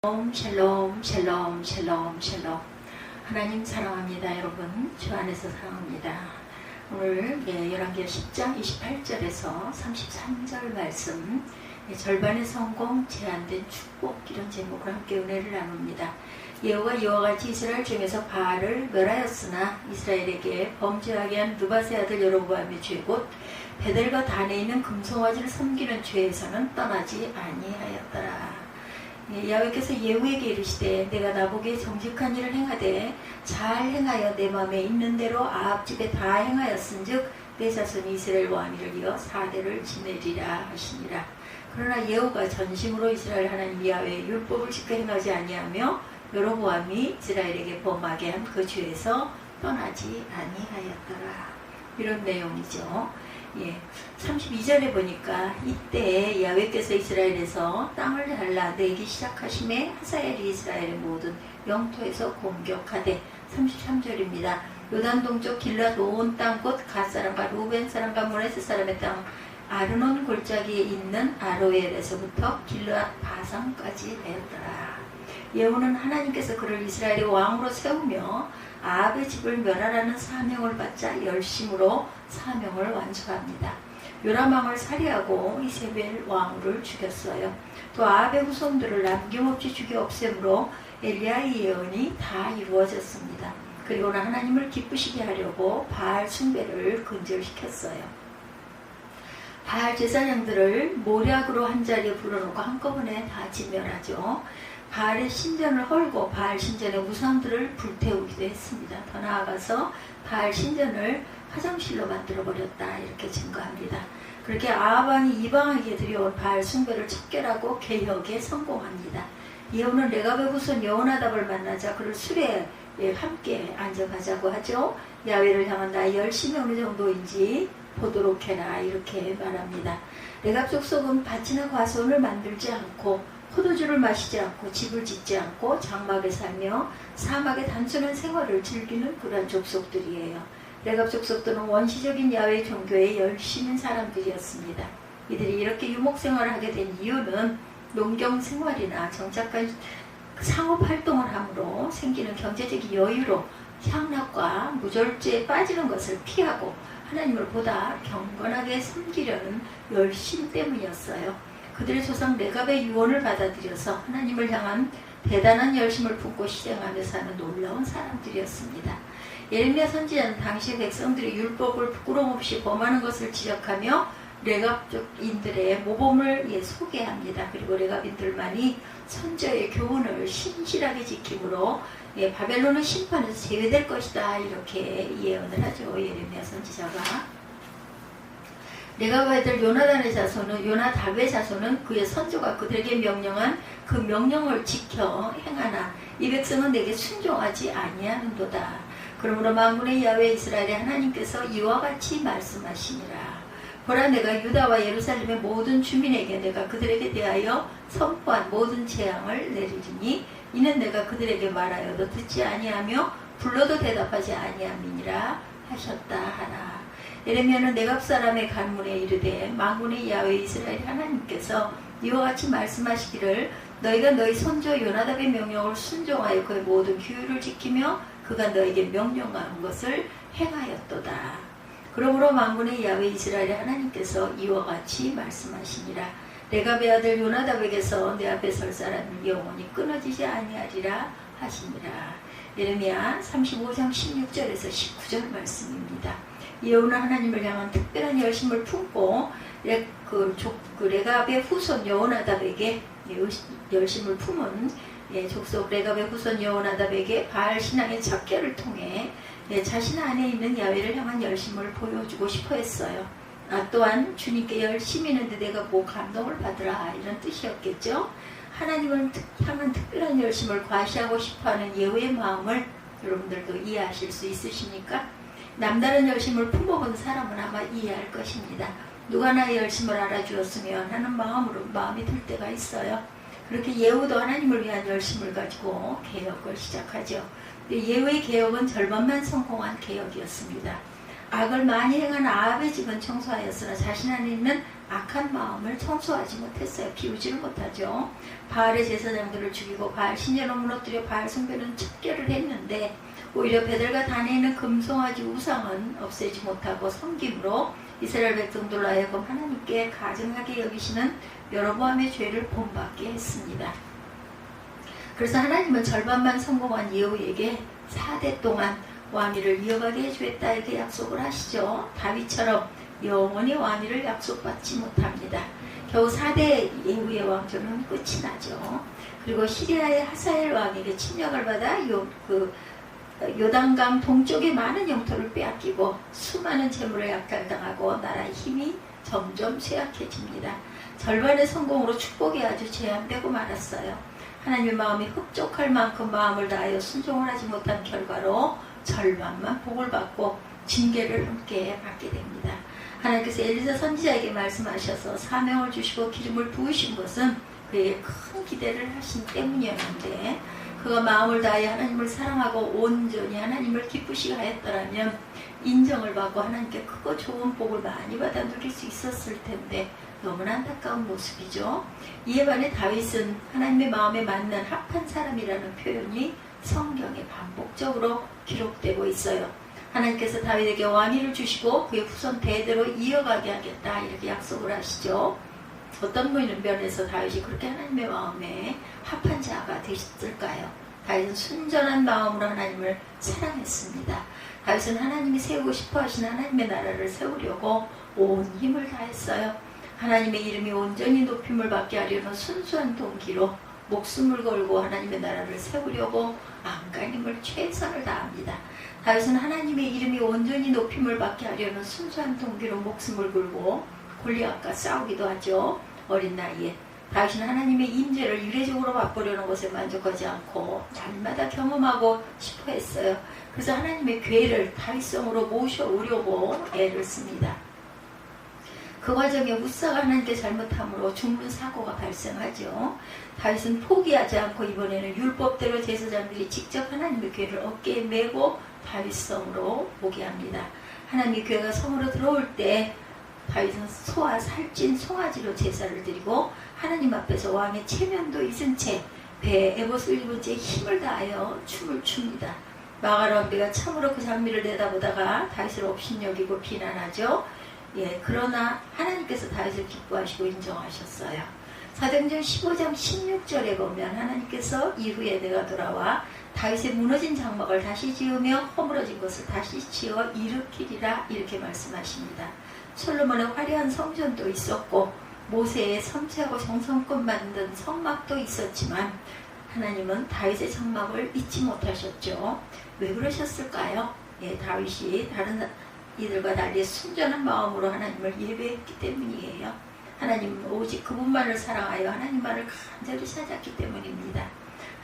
샬롬 샬롬 샬롬 샬롬 샬롬. 하나님 사랑합니다 여러분. 주 안에서 사랑합니다. 오늘 예, 열왕기하 10장 28절에서 33절 말씀. 예, 절반의 성공 제한된 축복 이런 제목으로 함께 은혜를 나눕니다. 예후가 이와 같이 이스라엘 중에서 바알을 멸하였으나 이스라엘에게 범죄하게 한 누바세 아들 여로보암의 죄곧 베델과 단에 있는 금송아지를 섬기는 죄에서는 떠나지 아니하였더라 예, 야외께서 예후에게 이르시되 내가 나보기에 정직한 일을 행하되 잘 행하여 내 마음에 있는 대로 아합 집에 다 행하였은즉 내 자손이 이스라엘 왕위를 이어 사대를 지내리라 하시니라 그러나 예후가 전심으로 이스라엘 하나님 야외의 율법을 지켜 행하지 아니하며 여로보암이 이스라엘에게 범하게 한 그 죄에서 떠나지 아니하였더라 이런 내용이죠. 예, 32절에 보니까 이때 야외께서 이스라엘에서 땅을 달라 내기 시작하심에 하사엘이 이스라엘의 모든 영토에서 공격하되 33절입니다. 요단 동쪽 길랏 온땅 곧 갓사람과 루벤 사람과 모레스 사람의 땅 아르논 골짜기에 있는 아로엘에서부터 길랏 바산까지 되었더라. 예후는 하나님께서 그를 이스라엘의 왕으로 세우며 아합의 집을 멸하라는 사명을 받자 열심으로 사명을 완수합니다. 요람왕을 살해하고 이세벨 왕후를 죽였어요. 또 아합의 후손들을 남김없이 죽여 없앰으로 엘리야의 예언이 다 이루어졌습니다. 그리고는 하나님을 기쁘시게 하려고 바알 숭배를 근절시켰어요. 바알 제사장들을 모략으로 한 자리에 불러놓고 한꺼번에 다 진멸하죠. 바알의 신전을 헐고 바알 신전의 우상들을 불태우기도 했습니다. 더 나아가서 바알 신전을 화장실로 만들어 버렸다 이렇게 증거합니다. 그렇게 아합왕이 이방에게 들여온 바알 숭배를 척결하고 개혁에 성공합니다. 예후는 레가베 후손 여호나답을 만나자 그를 술에 함께 앉아가자고 하죠. 야외를 향한 나의 열심이 어느 정도인지 보도록 해라 이렇게 말합니다. 레갑 족속은 밭이나 과수원을 만들지 않고 포도주를 마시지 않고 집을 짓지 않고 장막에 살며 사막의 단순한 생활을 즐기는 그런 족속들이에요. 레갑 족속들은 원시적인 야외 종교에 열심인 사람들이었습니다. 이들이 이렇게 유목 생활을 하게 된 이유는 농경 생활이나 정착한 상업 활동을 함으로 생기는 경제적 여유로 향락과 무절제에 빠지는 것을 피하고 하나님을 보다 경건하게 섬기려는 열심 때문이었어요. 그들의 조상 레갑의 유언을 받아들여서 하나님을 향한 대단한 열심을 품고 실행하며 사는 놀라운 사람들이었습니다. 예레미야 선지자는 당시 백성들의 율법을 부끄럼 없이 범하는 것을 지적하며 레갑족인들의 모범을 예, 소개합니다. 그리고 레갑인들만이 선저의 교훈을 신실하게 지킴으로 예, 바벨론의 심판에서 제외될 것이다 이렇게 예언을 하죠. 예레미야 선지자가. 내가 봐들 요나단의 자손은 요나답의 자손은 그의 선조가 그들에게 명령한 그 명령을 지켜 행하나 이 백성은 내게 순종하지 아니하는도다. 그러므로 만군의 야외 이스라엘의 하나님께서 이와 같이 말씀하시니라. 보라 내가 유다와 예루살렘의 모든 주민에게 내가 그들에게 대하여 선포한 모든 재앙을 내리리니 이는 내가 그들에게 말하여도 듣지 아니하며 불러도 대답하지 아니함이니라 하셨다 하라. 예레미야는 내갑 사람의 간문에 이르되 망군의 야외 이스라엘 하나님께서 이와 같이 말씀하시기를 너희가 너희 손조 요나답의 명령을 순종하여 그의 모든 규율을 지키며 그가 너에게 명령한 것을 행하였도다. 그러므로 망군의 야외 이스라엘 하나님께서 이와 같이 말씀하시니라. 내가 아들 요나답에게서 내 앞에 설 사람은 영원히 끊어지지 아니하리라 하시니라. 예레미야 35장 16절에서 19절 말씀입니다. 예후는 하나님을 향한 특별한 열심을 품고 그, 그 레갑의 후손 여호나답에게 열심을 품은 예, 족속 레갑의 후손 여호나답에게 바알 신앙의 작결을 통해 예, 자신 안에 있는 야외를 향한 열심을 보여주고 싶어 했어요. 아, 또한 주님께 열심히 있는데 내가 뭐 감동을 받으라 이런 뜻이었겠죠. 하나님을 향한 특별한 열심을 과시하고 싶어하는 예후의 마음을 여러분들도 이해하실 수 있으십니까? 남다른 열심을 품어본 사람은 아마 이해할 것입니다. 누가 나의 열심을 알아주었으면 하는 마음으로 마음이 들 때가 있어요. 그렇게 예후도 하나님을 위한 열심을 가지고 개혁을 시작하죠. 예후의 개혁은 절반만 성공한 개혁이었습니다. 악을 많이 행한 아합의 집은 청소하였으나 자신 안에 있는 악한 마음을 청소하지 못했어요. 비우지를 못하죠. 바알의 제사장들을 죽이고 바알 신전을 무너뜨려 바알 숭배는 척결을 했는데 오히려 베들과 단에 있는 금송아지 우상은 없애지 못하고 섬김으로 이스라엘 백성들로 하여금 하나님께 가증하게 여기시는 여러모함의 죄를 본받게 했습니다. 그래서 하나님은 절반만 성공한 예후에게 4대 동안 왕위를 이어가게 해주겠다 이렇게 약속을 하시죠. 다윗처럼 영원히 왕위를 약속받지 못합니다. 겨우 4대 예후의 왕조는 끝이 나죠. 그리고 시리아의 하사엘 왕에게 침략을 받아 요, 그 요단강 동쪽의 많은 영토를 빼앗기고 수많은 재물을 약탈당하고 나라의 힘이 점점 쇠약해집니다. 절반의 성공으로 축복이 아주 제한되고 말았어요. 하나님의 마음이 흡족할 만큼 마음을 다하여 순종을 하지 못한 결과로 절반만 복을 받고 징계를 함께 받게 됩니다. 하나님께서 엘리사 선지자에게 말씀하셔서 사명을 주시고 기름을 부으신 것은 그에게 큰 기대를 하신 때문이었는데 그가 마음을 다해 하나님을 사랑하고 온전히 하나님을 기쁘시게 하였더라면 인정을 받고 하나님께 크고 좋은 복을 많이 받아 누릴 수 있었을 텐데 너무나 안타까운 모습이죠. 이에 반해 다윗은 하나님의 마음에 맞는 합한 사람이라는 표현이 성경에 반복적으로 기록되고 있어요. 하나님께서 다윗에게 왕위를 주시고 그의 후손 대대로 이어가게 하겠다 이렇게 약속을 하시죠. 어떤 면에서 다윗이 그렇게 하나님의 마음에 합한 자가 되셨을까요? 다윗은 순전한 마음으로 하나님을 사랑했습니다. 다윗은 하나님이 세우고 싶어 하신 하나님의 나라를 세우려고 온 힘을 다했어요. 하나님의 이름이 온전히 높임을 받게 하려는 순수한 동기로 목숨을 걸고 하나님의 나라를 세우려고 안간힘을 최선을 다합니다. 다윗은 하나님의 이름이 온전히 높임을 받게 하려는 순수한 동기로 목숨을 걸고 골리앗과 싸우기도 하죠. 어린 나이에 다윗은 하나님의 임재를 유례적으로 맛보려는 것에 만족하지 않고 날마다 경험하고 싶어 했어요. 그래서 하나님의 괴를 다윗성으로 모셔오려고 애를 씁니다. 그 과정에 우사가 하나님께 잘못함으로 죽는 사고가 발생하죠. 다윗은 포기하지 않고 이번에는 율법대로 제사장들이 직접 하나님의 괴를 어깨에 메고 다윗성으로 오게 합니다. 하나님의 괴가 성으로 들어올 때 다윗은 소와 살찐 송아지로 제사를 드리고 하나님 앞에서 왕의 체면도 잊은 채 배에 에봇을 입은 채 힘을 다하여 춤을 춥니다. 마가라 왕비가 참으로 그 장미를 내다보다가 다윗을 업신여기고 비난하죠. 예, 그러나 하나님께서 다윗을 기뻐하시고 인정하셨어요. 사도행전 15장 16절에 보면 하나님께서 이후에 내가 돌아와 다윗의 무너진 장막을 다시 지으며 허물어진 것을 다시 지어 일으키리라 이렇게 말씀하십니다. 솔로몬의 화려한 성전도 있었고 모세의 섬세하고 정성껏 만든 성막도 있었지만 하나님은 다윗의 장막을 잊지 못하셨죠. 왜 그러셨을까요? 예, 다윗이 다른 이들과 달리 순전한 마음으로 하나님을 예배했기 때문이에요. 하나님 오직 그분만을 사랑하여 하나님만을 간절히 찾았기 때문입니다.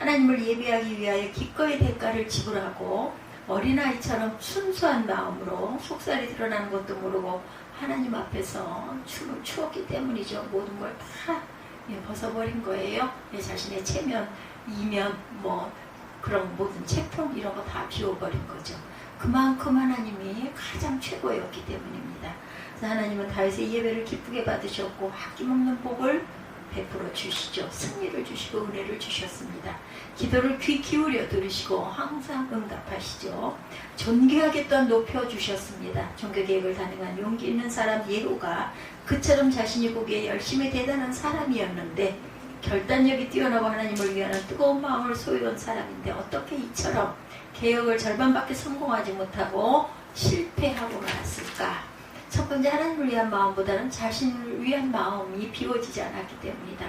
하나님을 예배하기 위하여 기꺼이 대가를 지불하고 어린아이처럼 순수한 마음으로 속살이 드러나는 것도 모르고 하나님 앞에서 춤을 추었기 때문이죠. 모든 걸다 예, 벗어버린 거예요. 내 자신의 체면, 이면, 뭐 그런 모든 체품 이런 거 다 비워버린 거죠. 그만큼 하나님이 가장 최고였기 때문입니다. 그래서 하나님은 다윗의 예배를 기쁘게 받으셨고 아낌없는 복을 베풀어 주시죠. 승리를 주시고 은혜를 주셨습니다. 기도를 귀 기울여 들으시고 항상 응답하시죠. 존귀하게 또한 높여주셨습니다. 종교계획을 단행한 용기 있는 사람 예후가 그처럼 자신이 보기에 열심히 대단한 사람이었는데 결단력이 뛰어나고 하나님을 위하는 뜨거운 마음을 소유한 사람인데 어떻게 이처럼 개혁을 절반밖에 성공하지 못하고 실패하고 말았을까? 첫 번째 하나님을 위한 마음보다는 자신을 위한 마음이 비워지지 않았기 때문이다.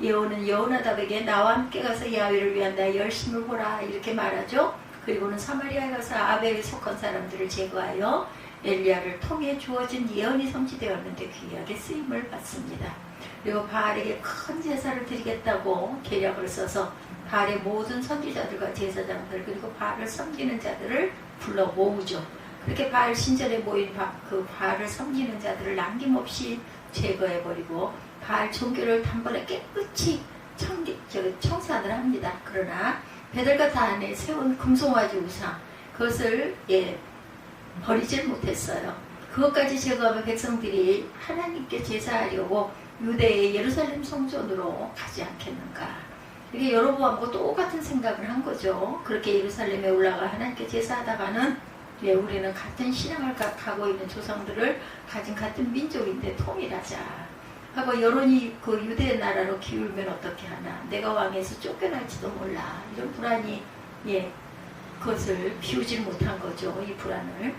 예호는 여호나답에게 나와 함께 가서 야외를 위한 나의 열심을 보라 이렇게 말하죠. 그리고는 사마리아에 가서 아벨에 속한 사람들을 제거하여 엘리야를 통해 주어진 예언이 성취되었는데 귀하게 쓰임을 받습니다. 그리고 바알에게 큰 제사를 드리겠다고 계략을 써서 바알의 모든 선지자들과 제사장들 그리고 바알을 섬기는 자들을 불러 모으죠. 그렇게 바알 신전에 모인 그 바알을 섬기는 자들을 남김없이 제거해버리고 바알 종교를 단번에 깨끗이 청기, 청산을 합니다. 그러나 베들과 단에 세운 금송아지 우상 그것을 예, 버리질 못했어요. 그것까지 제거하면 백성들이 하나님께 제사하려고 유대의 예루살렘 성전으로 가지 않겠는가. 이게 여로보암과 똑같은 생각을 한 거죠. 그렇게 예루살렘에 올라가 하나님께 제사하다가는 예, 우리는 같은 신앙을 가, 가고 있는 조상들을 가진 같은 민족인데 통일하자. 하고 여론이 그 유대 나라로 기울면 어떻게 하나. 내가 왕에서 쫓겨날지도 몰라. 이런 불안이 예, 그것을 비우질 못한 거죠. 이 불안을.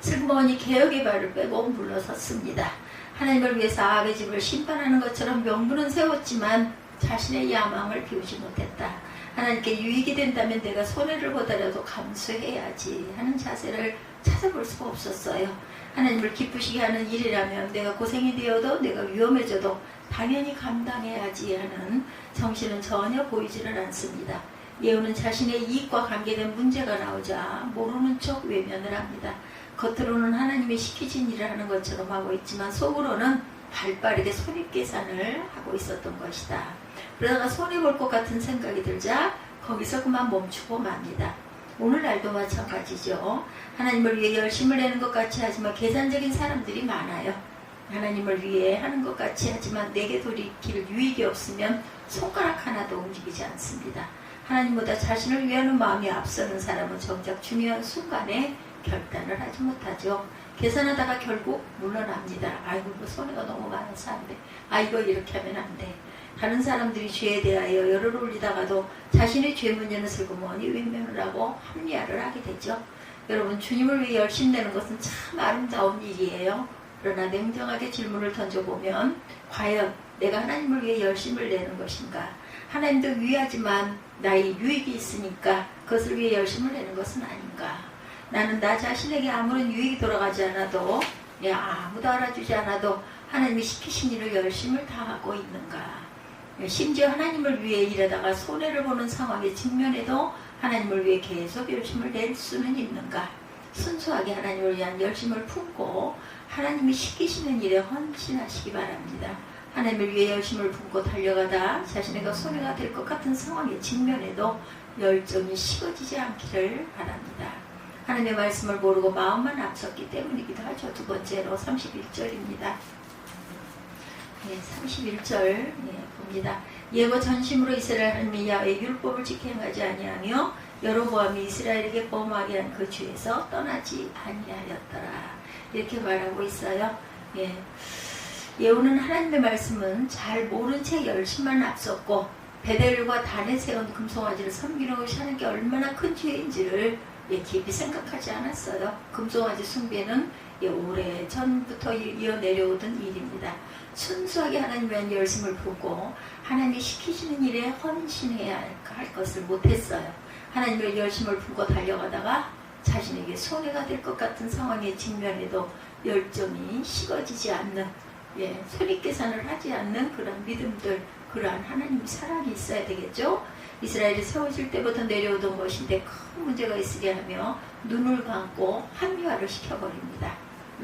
슬그머니 개혁의 발을 빼고 물러섰습니다. 하나님을 위해서 아합의 집을 심판하는 것처럼 명분은 세웠지만 자신의 야망을 비우지 못했다. 하나님께 유익이 된다면 내가 손해를 보더라도 감수해야지 하는 자세를 찾아볼 수가 없었어요. 하나님을 기쁘시게 하는 일이라면 내가 고생이 되어도 내가 위험해져도 당연히 감당해야지 하는 정신은 전혀 보이지를 않습니다. 예우는 자신의 이익과 관계된 문제가 나오자 모르는 척 외면을 합니다. 겉으로는 하나님이 시키신 일을 하는 것처럼 하고 있지만 속으로는 발빠르게 손익계산을 하고 있었던 것이다. 그러다가 손해볼 것 같은 생각이 들자 거기서 그만 멈추고 맙니다. 오늘날도 마찬가지죠. 하나님을 위해 열심을 내는 것 같이 하지만 계산적인 사람들이 많아요. 하나님을 위해 하는 것 같이 하지만 내게 돌이킬 유익이 없으면 손가락 하나도 움직이지 않습니다. 하나님보다 자신을 위하는 마음이 앞서는 사람은 정작 중요한 순간에 결단을 하지 못하죠. 계산하다가 결국 물러납니다. 아이고 그 손해가 너무 많아서 안 돼. 아 이거 이렇게 하면 안 돼. 다른 사람들이 죄에 대하여 열을 올리다가도 자신의 죄 문제는 슬그머니 외면을 하고 합리화를 하게 되죠. 여러분 주님을 위해 열심 내는 것은 참 아름다운 일이에요. 그러나 냉정하게 질문을 던져보면 과연 내가 하나님을 위해 열심을 내는 것인가? 하나님도 위하지만 나의 유익이 있으니까 그것을 위해 열심을 내는 것은 아닌가? 나는 나 자신에게 아무런 유익이 돌아가지 않아도 야, 예, 아무도 알아주지 않아도 하나님이 시키신 일을 열심을 다하고 있는가? 심지어 하나님을 위해 일하다가 손해를 보는 상황에 직면해도 하나님을 위해 계속 열심을 낼 수는 있는가? 순수하게 하나님을 위한 열심을 품고 하나님이 시키시는 일에 헌신하시기 바랍니다. 하나님을 위해 열심을 품고 달려가다 자신에게 손해가 될 것 같은 상황에 직면해도 열정이 식어지지 않기를 바랍니다. 하나님의 말씀을 모르고 마음만 앞섰기 때문이기도 하죠. 두 번째로 31절입니다. 네, 31절 네, 봅니다. 예고 전심으로 이스라엘 하나님이 야의 율법을 지켜 행하지 아니하며 여로보암이 이스라엘에게 범하게 한그 죄에서 떠나지 아니하였더라. 이렇게 말하고 있어요. 예. 예후는 하나님의 말씀은 잘 모른 채 열심만 앞섰고 베델과 단에 세운 금송아지를 섬기는 것이 하는 게 얼마나 큰 죄인지를 예, 깊이 생각하지 않았어요. 금송아지 숭배는 예, 오래 전부터 이어 내려오던 일입니다. 순수하게 하나님의 열심을 보고 하나님이 시키시는 일에 헌신해야 할 것을 못했어요. 하나님의 열심을 품고 달려가다가 자신에게 손해가 될 것 같은 상황에 직면해도 열정이 식어지지 않는 예, 손익계산을 하지 않는 그런 믿음들 그러한 하나님 사랑이 있어야 되겠죠. 이스라엘이 세워질 때부터 내려오던 것인데 큰 문제가 있으게 하며 눈을 감고 합리화를 시켜버립니다.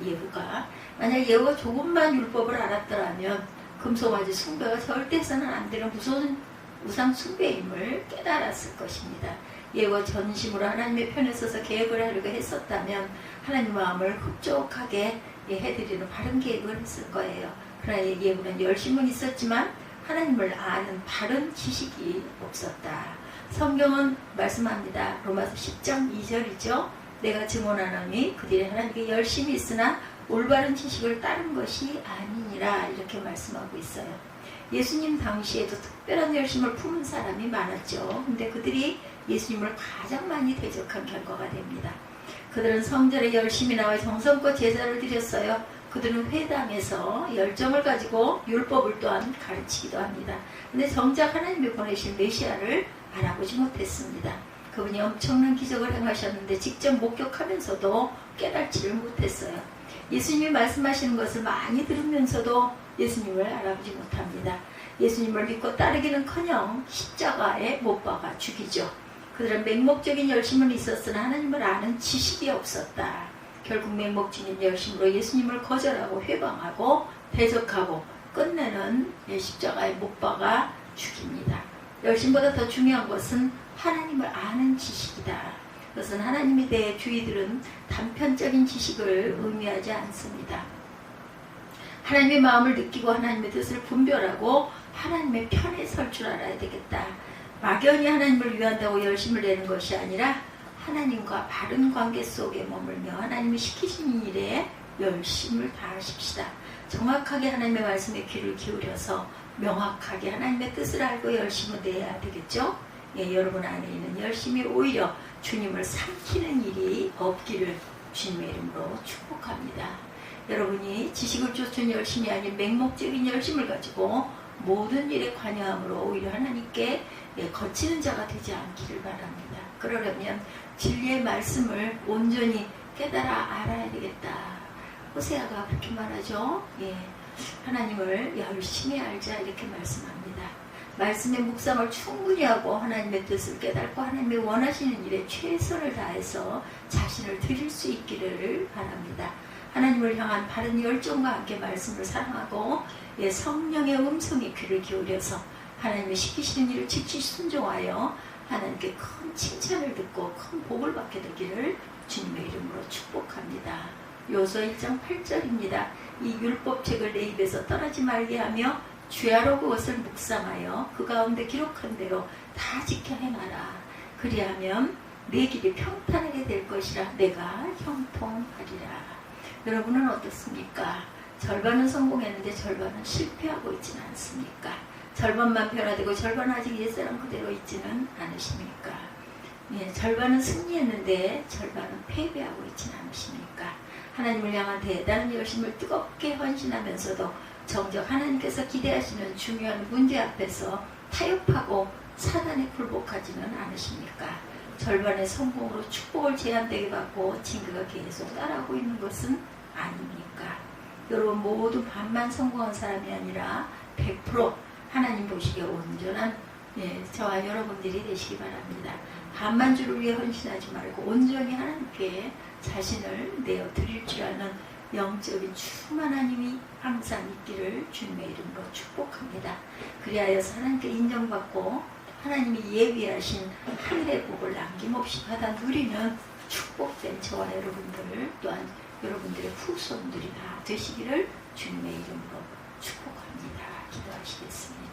예후가 만약 예후가 조금만 율법을 알았더라면 금송아지 숭배가 절대 해서는 안 되는 무서운 우상 숭배임을 깨달았을 것입니다. 예후가 전심으로 하나님의 편에 서서 계획을 하려고 했었다면 하나님 마음을 흡족하게 해드리는 바른 계획을 했을 거예요. 그러나 예후는 열심은 있었지만 하나님을 아는 바른 지식이 없었다. 성경은 말씀합니다. 로마서 10장 2절이죠. 내가 증언하노니 그들이 하나님께 열심히 있으나 올바른 지식을 따른 것이 아니니라 이렇게 말씀하고 있어요. 예수님 당시에도 특별한 열심을 품은 사람이 많았죠. 근데 그들이 예수님을 가장 많이 대적한 결과가 됩니다. 그들은 성전에 열심히 나와 정성껏 제사를 드렸어요. 그들은 회당에서 열정을 가지고 율법을 또한 가르치기도 합니다. 근데 정작 하나님이 보내신 메시아를 알아보지 못했습니다. 그분이 엄청난 기적을 행하셨는데 직접 목격하면서도 깨닫지를 못했어요. 예수님이 말씀하시는 것을 많이 들으면서도 예수님을 알아보지 못합니다. 예수님을 믿고 따르기는커녕 십자가에 못 박아 죽이죠. 그들은 맹목적인 열심은 있었으나 하나님을 아는 지식이 없었다. 결국 맹목적인 열심으로 예수님을 거절하고 회방하고 대적하고 끝내는 십자가에 못 박아 죽입니다. 열심보다 더 중요한 것은 하나님을 아는 지식이다. 그것은 하나님에 대해 주의들은 단편적인 지식을 의미하지 않습니다. 하나님의 마음을 느끼고 하나님의 뜻을 분별하고 하나님의 편에 설 줄 알아야 되겠다. 막연히 하나님을 위한다고 열심을 내는 것이 아니라 하나님과 바른 관계 속에 머물며 하나님이 시키신 일에 열심을 다하십시다. 정확하게 하나님의 말씀에 귀를 기울여서 명확하게 하나님의 뜻을 알고 열심을 내야 되겠죠? 예, 여러분 안에 있는 열심이 오히려 주님을 삼키는 일이 없기를 주님의 이름으로 축복합니다. 여러분이 지식을 쫓은 열심이 아닌 맹목적인 열심을 가지고 모든 일에 관여함으로 오히려 하나님께 예, 거치는 자가 되지 않기를 바랍니다. 그러려면 진리의 말씀을 온전히 깨달아 알아야 되겠다. 호세아가 그렇게 말하죠. 예, 하나님을 열심히 알자 이렇게 말씀합니다. 말씀의 묵상을 충분히 하고 하나님의 뜻을 깨닫고 하나님의 원하시는 일에 최선을 다해서 자신을 드릴 수 있기를 바랍니다. 하나님을 향한 바른 열정과 함께 말씀을 사랑하고 예, 성령의 음성에 귀를 기울여서 하나님의 시키시는 일을 즉시 순종하여 하나님께 큰 칭찬을 듣고 큰 복을 받게 되기를 주님의 이름으로 축복합니다. 요서 1장 8절입니다. 이 율법책을 내 입에서 떠나지 말게 하며 주야로 그것을 묵상하여 그 가운데 기록한 대로 다 지켜 행하라. 그리하면 내 길이 평탄하게 될 것이라 내가 형통하리라. 여러분은 어떻습니까? 절반은 성공했는데 절반은 실패하고 있지는 않습니까? 절반만 변화되고 절반은 아직 옛사람 그대로 있지는 않으십니까? 예, 절반은 승리했는데 절반은 패배하고 있지는 않으십니까? 하나님을 향한 대단한 열심을 뜨겁게 헌신하면서도 정작 하나님께서 기대하시는 중요한 문제 앞에서 타협하고 사단에 굴복하지는 않으십니까? 절반의 성공으로 축복을 제한되게 받고 징계가 계속 따라오고 있는 것은 아닙니까? 여러분 모두 반만 성공한 사람이 아니라 100% 하나님 보시기에 온전한 예, 저와 여러분들이 되시기 바랍니다. 반만 주를 위해 헌신하지 말고 온전히 하나님께 자신을 내어 드릴 줄 아는 영적인 충만한 힘이 항상 있기를 주님의 이름으로 축복합니다. 그리하여서 하나님께 인정받고 하나님이 예비하신 하늘의 복을 남김없이 받아 누리는 축복된 저와 여러분들 또한 여러분들의 후손들이 다 되시기를 주님의 이름으로 축복합니다. gosh,